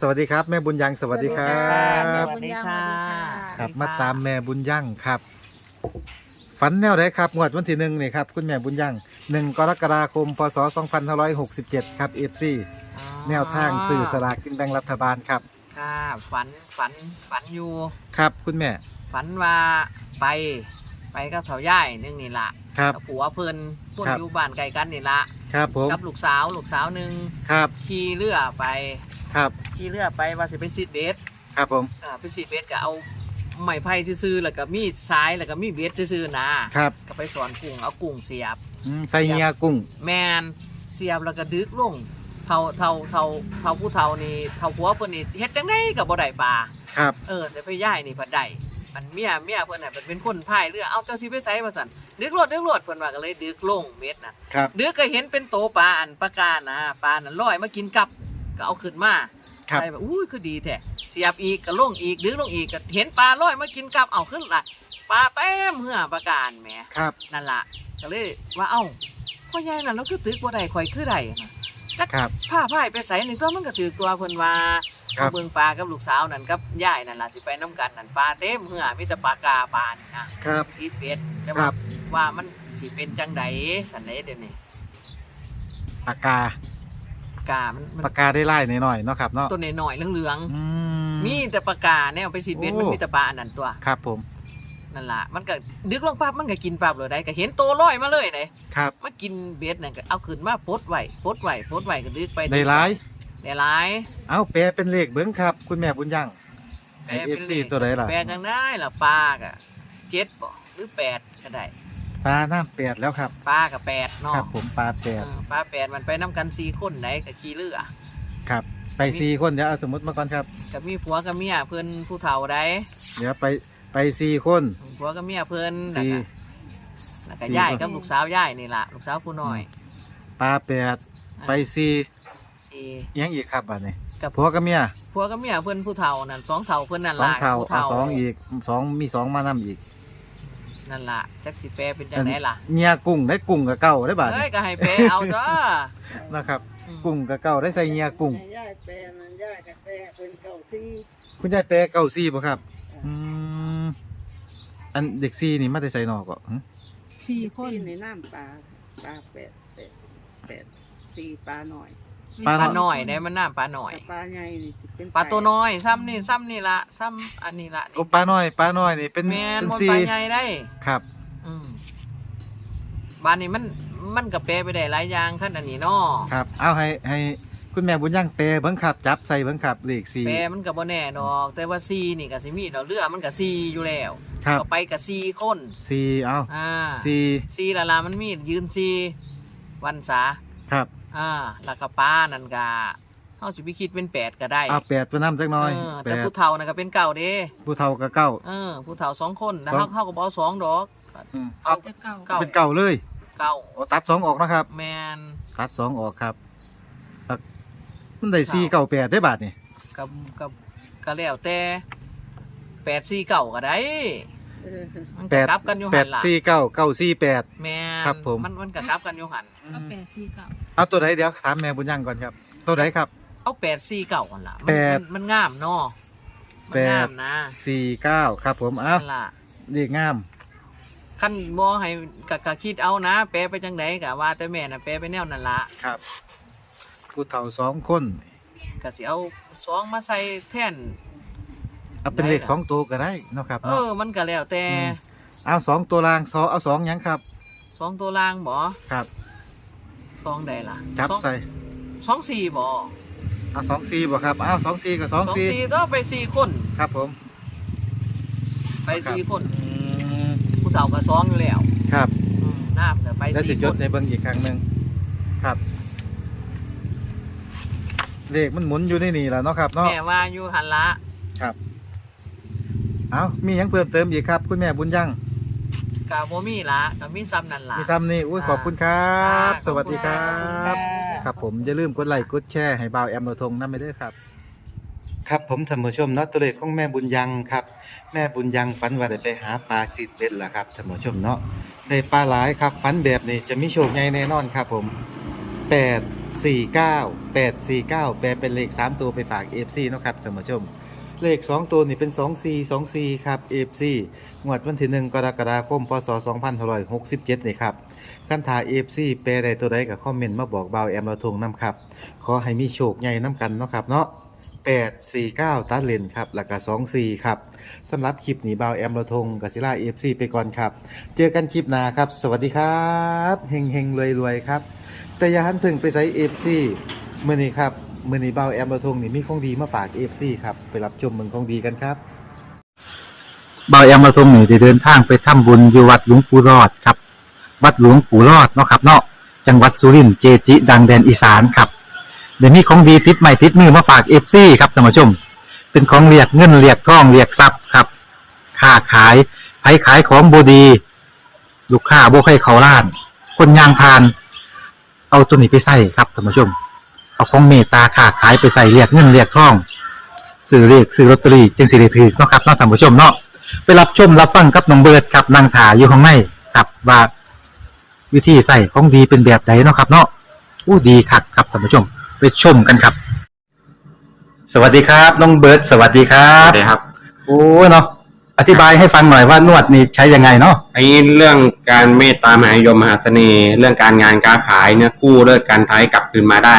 สวัสดีครับ แม่บุญยังสวัสดีครัสบ วัสดีค่ะครับมาตามแม่บุญยังครับฝันแนวไหนครับงวดวันที่หนึ่งนี่ครับคุณแม่บุญยังหนึ่งกรกฎาคมพศ2567 ครับเอฟซีแนวทางสื่อสลากกินแบ่งรัฐบาลครับ ค่ะฝันฝันฝันอยู่ ครับคุณแม่ฝันว่าไป ไปกับเถาย่ายนึงนี่ละครับ กับผัวเพิ่นพุ่นครับ อยู่บ้านไกลกันนี่ละครับผมกับลูกสาวลูกสาวหนึ่งครับขี่เรือไป ครับขี่เรือไปว่าสิไปซีดเบสครับผมอ่าไปซีดเบสก็เอาไม้ไผ่ซื่อๆแล้วก็มีดซ้ายแล้วก็มีเบสซื่อๆนะครับก็ไปสอนกุ้งเอากุ้งเสียบ อืมใส่เงียกุ้งแมนเสียบแล้วก็ดึกลงเท่าเท่าเท่าเท่าผู้เท่านี่เท่าผัวเพิ่นนี่เฮ็ดจังไดก็บ่ได้ปลาครับเออแต่ไปย่ายนี่เพิ่นได้มันเมียเมียเพิ่นน่ะเป็นคนพายเรือเอาเจ้าสิไปไสว่าซั่นดึกโลดดึกโลดเพิ่นว่าก็เลยดึกลงเม็ดน่ะครับดึกก็เห็นเป็นโตปลาอันปลากานะปลานั่นลอยมากินกับ ก็เอาขึ้นมาครับ ใส่แบบอุ้ยคือดีแท้เสียบอีกก็ลงอีกดึกลงอีกก็เห็นปลาลอยมากินกับเอาขึ้นละปลาเต็มเหือปลากาแหม ครับ นั่นล่ะก็เลยว่าเอ้าพ่อใหญ่น่ะเราคือตึกบ่ได้ข่อยคือได้นะจักครับผ้าพายไปใส่นี่ตัวมันก็ถือตัวเพิ่นว่าครับเอาเบิ่งปลากับลูกสาวนั่นกับยายนั่นล่ะสิไปน้ำกันนั่นปลาเต็มเหือมีแต่ปลากาปลานี่นะครับจีดเป็ดแต่ครัว่าบว่ามันสิเป็นจังไดสันเดเดี๋ยวนี้ปากกา กามันมันปากกาได้ไล่หน่อยๆเนาะครับเนาะตัวน้อยๆเหลืองอืๆมีแต่ปลากาแนวไปสีดเบ็ดโอ้มันมีแต่ปลาอันนั้นตัวครับผมนั่นล่ะมันก็ดึกลงปั๊บมันก็กินปั๊บเลยได้ก็เห็นโตวลอยมาเลยเลยครับมากินเบ็ดนั่นก็เอาขึ้นมาปลดไว้ปลดไว้ปลดไว้ก็ดึกไปได้หลายได้หลายเอาแปลเป็นเลขเบิ้งครับ คุณแม่บุญยังแปลเอเป็ฟนซีเลขตัวไหนล่ะแปลจังได้ล่ะปลาก็เจ็ดบ่หรือแปดก็ได้ป ลาน้ำแปดแล้วครับ ปลากับแปดเนาะครับ ผมปลาแปดเออปลาแปดมันไปน้ำกันสี่คนไหนกับขี่เรือครับ ไปสี่คนเดี๋ยวเอาสมมติมาก่อนครับ กับมีผัวกับเมียเพิ่นผู้เฒ่าได้เดี๋ยวไปไปสี่คนผัวกับเมียเพิ่นแล้วสี่ ก็แล้วก็สี่ย่ายคนกับลูกสาวย่ายนี่ล่ะลูกสาวผู้น้อยปลาแปดไปสี่สี่อิหยังอีกครับบัดนี้กับผัวกับเมียผัวกับเมียเพิ่นผู้เฒ่านั่นสองเฒ่าเพิ่นนั่นสองล่ะเท่าผู้เอาเฒ่าสองอีกสองมีสองมานํอีก นั่นล่ะจักสิแปลเป็นจังไดล่ะเงียกุ้งได้กุ้งกับเก่าได้บาดเอ้นี้ยก็ให้แปลเอาจ้านะครับอืมกุ้งกับเก่าได้ใส่เงียกุ้งให้ย่ายแปลนั้นย่ายกับแปลเป็นเก่าที่คุณยายแปลเก่าซี่ป่ะครับอืมอันเด็กซี่นี่มาได้ใส่นอกก็หึสี่คนที่ในน้ำปลาปลาแปดแปดแปดสี่ปลาหน่อย ปลา ปลาน้อยได้มันน้ำปลาน้อยแต่ปลาใหญ่นี่สิเป็นปลาตัวน้อยซ้ำนี่ซ้ำนี่ล่ะซ้ำอันนี้ล่ะโอ้นี่ปลาน้อยปลาน้อยนี่เป็นแม่นเป็นมันซี่ปลาใหญ่ได้ ครับอืมบ้านนี้มันมันก็แปลไปได้หลายอย่างขั้นอันนี้เนาะครับ เอาให้ให้คุณแม่บุญยังแปลเบิ้งครับ จับใส่เบิ้งครับเลขสี่แปลมันก็บ่แน่ดอก แต่ว่าซีนี่ก็สิมีดอกเรือมันก็ซีอยู่แล้วครับ ก็ไปกับซีคนสี่เอาอ่าสี่ซีละลามันมียืนซีวันษาครับ อ่าแล้วก็ป้านั่นก็เฮาสิไปคิดเป็นแปดก็ได้เอาแปดไปน้ำจักหน่อยเออแปแต่ดผู้เฒ่านั่นก็เป็นเก่าเด้ผู้เฒ่ากับเก้า เออผู้เฒ่าสองคนแล้วสอเฮางเฮาก็บ่เอาสองดอกอืมเอาจะเก่าเก้าเป็นเก่าเลยเก่าโอ้ตัดสองออกนะครับ แมนตัดสองออกครับครับมันได้สี่เก่าแปดได้บาทนี่กับกับก็แล้วแต่แปดซีเก่าก็ได้เออ มันแปก็ดกลับกันอยู่แปหัดนล่ะสี่เก้าเก้าสี่แปด แม่นครับผม มันมันก็กลับกันอยู่หันก็แปดสี่เก่าเอาตัวไหนเดี๋ยวถามแม่บุญยังก่อนครับ ตัวไหนครับ เอาแปดซีเก่าหันล่ะมันแปดมันมันงามเนาะมันแปด งามนะสี่เก้าครับผมเอานั่นล่ะเลขงาม ขั้นบ่ให้กะกะคิดเอานะ แปลไปจังไดกะว่าแต่แม่น่ะแปลไปแนวนั่นล่ะครับ ผู้เฒ่าสองคนก็สิเอาสองมาใส่แทน เอาเป็นเลขสองตัวก็ได้เนาะครับเอเนาะ อ มันก็แล้วแต่อืม เอาสองตัวรางสอเอาสองหยังครับสองตัวล่างบ่ครับสองใดล่ะจับสองใส่สองสี่บ่เอาสองสี่บ่ครับเอาสองสี่กับสองสี่ก็ไปสี่คนครับผมไปสี่คนอืมผู้เฒ่าก็สองอยู่แล้วครับ อืมน้ำก็ไปแล้วสิสี่จคดนในเบิ้งอีกครั้งหนึ่งครับ เลขมันหมุนอยู่ในนี่แหละเนาะครับเนาะ แม่ว่าอยู่หันละครับ เอามีหยังเพิ่มเติมอีกครับ คุณแม่บุญยังกะบ่มีละก็มีซ้ำนั่นล่ะมีคำนี้อุ้ยขอบคุณครับอ่าสวัสดีครัขอบคุณครับบครับผมอย่าลืมกดไลค์กดแชร์ให้บ่าวแอมโนทงนั่นไปด้วยครับ ครับผมท่านผู้ชมเนาะตัวเลขของแม่บุญยังครับ แม่บุญยังฝันว่าได้ไปหาปลาซีดเบ็ดล่ะครับท่านผู้ชมเนาะได้ปลาหลายครับฝันแบบนี้จะมีโชคใหญ่แน่นอนครับผม 8 49 849แปลเป็นเลข 3 ตัวไปฝาก FC เนาะครับท่านผู้ชม เลข 2 ตัวนี่เป็น 2424 ครับ FC งวดวันที่ 1 กรกฎาคม พศ2567 นี่ครับคันถา FC แปลใดตัวใดก็คอมเมนต์มาบอกเบาแอมเราทงน้ำครับ ขอให้มีโชคใหญ่น้ำกันเนาะครับเนาะ849 ตัดเลนครับแล้วก็24ครับสำหรับคลิปหนีเบาแอมเราทงกับศิลา FC ไปก่อนครับ เจอกันคลิปหน้าครับ สวัสดีครับ เฮงเฮงรวยรวยครับ แต่อย่าหันเพึ่งไปใส่ FC มื้อนี้ครับ มือนีเบาแอมเราทงนี่มีของดีมาฝาก FC ครับไปรับชมเมืองของดีกันครับเบาแอมมาทงนี่ได้เดินทางไปทำบุญอยู่วัดหลวงปู่รอดครับ วัดหลวงปู่รอดเนาะครับเนาะจังหวัดสุรินทร์เจจิ ดังแดนอีสานครับเดี๋ยวนี้ของดีติดใหม่ติดมือมาฝากเอฟซีครับท่านผู้ชม เป็นของเรียกเงินเรียกทองเรียกทรัพย์ครับค้าขายไผขายของบดี ลูกค้าบ่ให้เขาล้าน คนยางพาน เอาตัวนี้ไปใส่ครับท่านผู้ชม เอาของเมตตาค้าขายไปใส่เรียกเงินเรียกทองซื้อเรียกซื้อลอตเตอรี่จึงสิได้ถือเนาะครับเนาะท่านผู้ชมเนาะไปรับชมรับฟังกับน้องเบิร์ดครับนางถาอยู่ข้างในครับว่าวิธีใส่ของดีเป็นแบบไหนเนาะครับเนาะอู้ดีคักครับท่านผู้ชมไปชมกันครับ สวัสดีครับ น้องเบิร์ดสวัสดีครัครับบเลยครับโอ้เนาะอธิบายให้ฟังหน่อยว่านวดนี่ใช้ยังไงเนาะไอ้เรื่องการเมตตามหานิยมมหาเสน่ห์เรื่องการงานการขายเนี่ยกู้เลิกการท้ายกลับคืนมาได้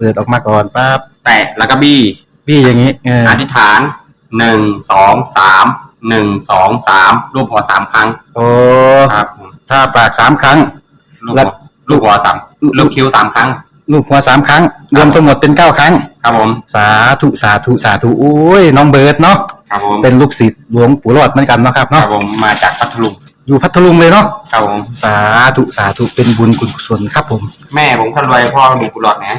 เปิดออกมาก่อนปั๊บแตะแล้วก็บี้พี่อย่างนี้เอออธิษฐานหนึ่งสองสามหนึ่งสองสามรูปหัวสามครั้งโอ้ครับผมถ้าปากสามครั้ง ลูกแล้หัววลูกหัวต่ำลูกคิ้วสามครั้ง ลูกหัวสามครั้ง รวมทั้งหมดเป็นเก้าครั้ง ครับผมสาธุสาธุสาธุโอ้ยน้องเบิร์ดเนาะครับผมเป็นลูกศิษย์หลวงปู่รอดเหมือนกันเนาะครับครับเนาะผมมาจากพัทลุงอยู่พัทลุงเลยเนาะครับผมสาธุสาธุเป็นบุญคุณกุศลครับผม แม่ผมคนรวยพ่อมีกุหลาบนะ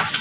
บ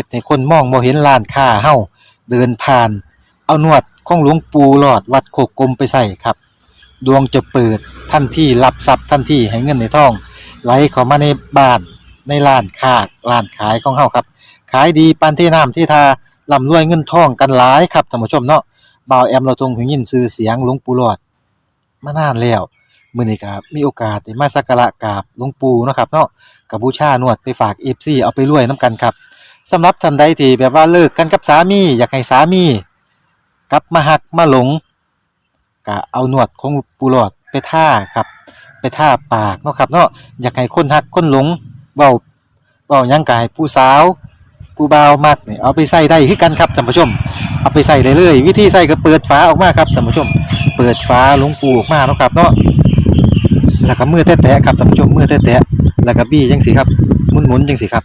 ฮ็ดให้คนมองบ่เห็นร้านค้าเฮาเดินผ่าน เอานวดของหลวงปู่หลอดวัดโคกกลมไปใส่ครับ ดวงจะเปิดทันที่รับทรัพย์ทันที่ให้เงินในท้อง ไหลเข้ามาในบ้านในร้านค้าร้านขายของเฮาครับ ขายดีปานที่น้ำที่ทาร่ำรวยเงินทองกันหลายครับท่านผู้ชมเนาะบ่าวแอมเราทรงหูยินชื่อเสียงหลวงปู่หลอดมานานแล้วมื้อนี้ก็มีโอกาสได้มาสักการะกราบหลวงปู่เนาะครับเนาะกับบูชานวดไปฝาก FC เอาไปรวยนํกันครับ สำหรับท่านใดที่แบบว่าเลิกกันกับสามี อยากให้สามีกลับมาหักมาหลงก็เอาหนวดของปูหลอดไปท่าครับ ไปท่าปากเนาะครับเนาะอยากให้คนหักคนหลงเบาเบายังกายผู้สาวผู้บ่าวมักนี่เอาไปใส่ได้คือกันครับท่านผู้ชม เอาไปใส่เลยเลยวิธีใส่ก็เปิดฝาออกมาครับท่านผู้ชม เปิดฝาหลวงปูออกมาเนาะครับเนาะแล้วก็มือแตะๆครับท่านผู้ชมมือแตะๆแล้วก็บี้จังสิครับหมุนๆจังสิครับ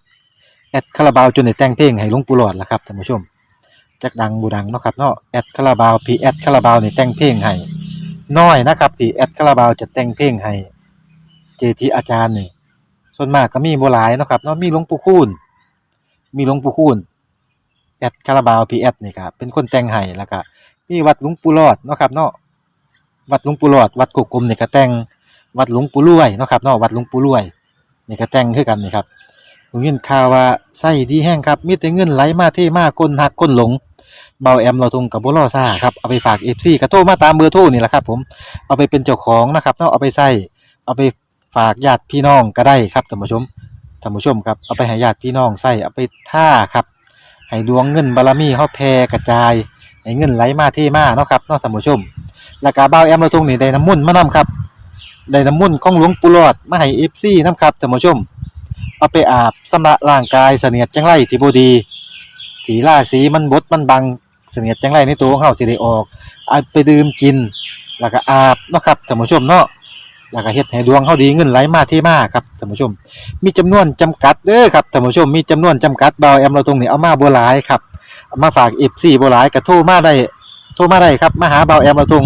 แอดคาราบาวจนได้แต่งเพลงให้หลวงปู่หลอดละครับท่านผู้ชมจักดังบูดังเนาะครับเนาะแอดคาราบาวพีแอดคาราบาวนี่แต่งเพลงให้น้อยนะครับที่แอดคาราบาวจะแต่งเพลงให้เจทีอาจารย์นี่ส่วนมากก็มีบ่หลายเนาะครับเนาะมีหลวงปู่คูณมีหลวงปู่คูณแอดคาราบาวพีแอดนี่ครับเป็นคนแต่งให้แล้วก็มีวัดหลวงปู่รอดเนาะครับเนาะวัดหลวงปู่รอด วัดกุกกลมนี่ก็แต่งวัดหลวงปู่รวยเนาะครับเนาะวัดหลวงปู่รวยนี่ก็แต่งคือกันนี่ครับ ผมยินข่าวว่าไส้ดีแห้งครับมีแต่เงินไหลมาเทมาก้นหักก้นหลงเบาแอมเราทงกับบัวล่อซ่าครับเอาไปฝากเอฟซีกระโทรมาตามเบอร์โทรนี่แหละครับผมเอาไปเป็นเจ้าของนะครับเนาะเอาไปใส่เอาไปฝากญาติพี่น้องก็ได้ครับท่านผู้ชมท่านผู้ชมครับเอาไปให้ญาติพี่น้องใส่เอาไปท่าครับให้ดวงเงินบารมีเฮาแผ่กระจายให้เงินไหลมาเทมาเนาะครับเนาะท่านผู้ชมแล้วก็เบาแอมเราทงนี่ได้น้ำมุ่นมานํครับได้น้ำมุ่นของหลวงปู่หลอดมาให้เอฟซีนํครับท่านผู้ชม เอาไปอาบสำระร่างกายเสนียดจังไรที่บดีสีล่าสีมันบดมันบังเสนียดจังไรในตัวของเฮาสิได้ออกเอาไปดื่มกิน แล้วก็อาบเนาะครับท่านผู้ชมเนาะแล้วก็เฮ็ดให้ดวงเฮาดีเงินไหลมาเทมาครับท่านผู้ชม มีจำนวนจำกัดเด้อครับท่านผู้ชมมีจำนวนจำกัดเบาแอมเราตรงนี้เอามาบ่หลายครับมาฝาก FC บ่หลายก็โทรมาได้โทรมาได้ครับมาหาเบาแอมเราตรง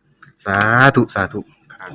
สาธุสาธุครับ